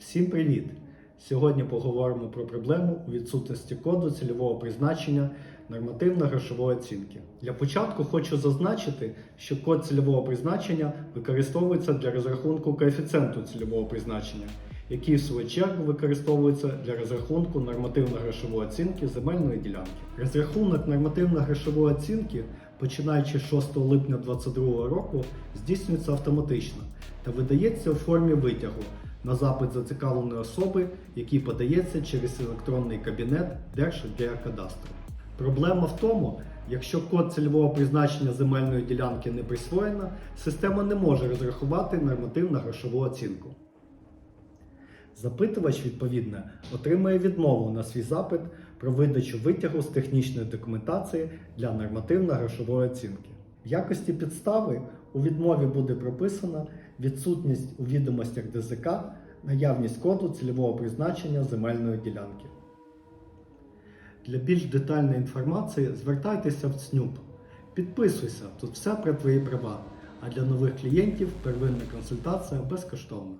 Всім привіт! Сьогодні поговоримо про проблему у відсутності коду цільового призначення нормативно-грошової оцінки. Для початку хочу зазначити, що код цільового призначення використовується для розрахунку коефіцієнту цільового призначення, який в свою чергу використовується для розрахунку нормативно-грошової оцінки земельної ділянки. Розрахунок нормативно-грошової оцінки, починаючи з 6 липня 2022 року, здійснюється автоматично та видається у формі витягу на запит зацікавленої особи, який подається через електронний кабінет Держгеокадастру. Проблема в тому, якщо код цільового призначення земельної ділянки не присвоєно, система не може розрахувати нормативно-грошову оцінку. Запитувач, відповідно, отримає відмову на свій запит про видачу витягу з технічної документації для нормативно-грошової оцінки. В якості підстави у відмові буде прописана відсутність у відомостях ДЗК, наявність коду цільового призначення земельної ділянки. Для більш детальної інформації звертайтеся в ЦНЮП. Підписуйся, тут все про твої права. А для нових клієнтів первинна консультація безкоштовна.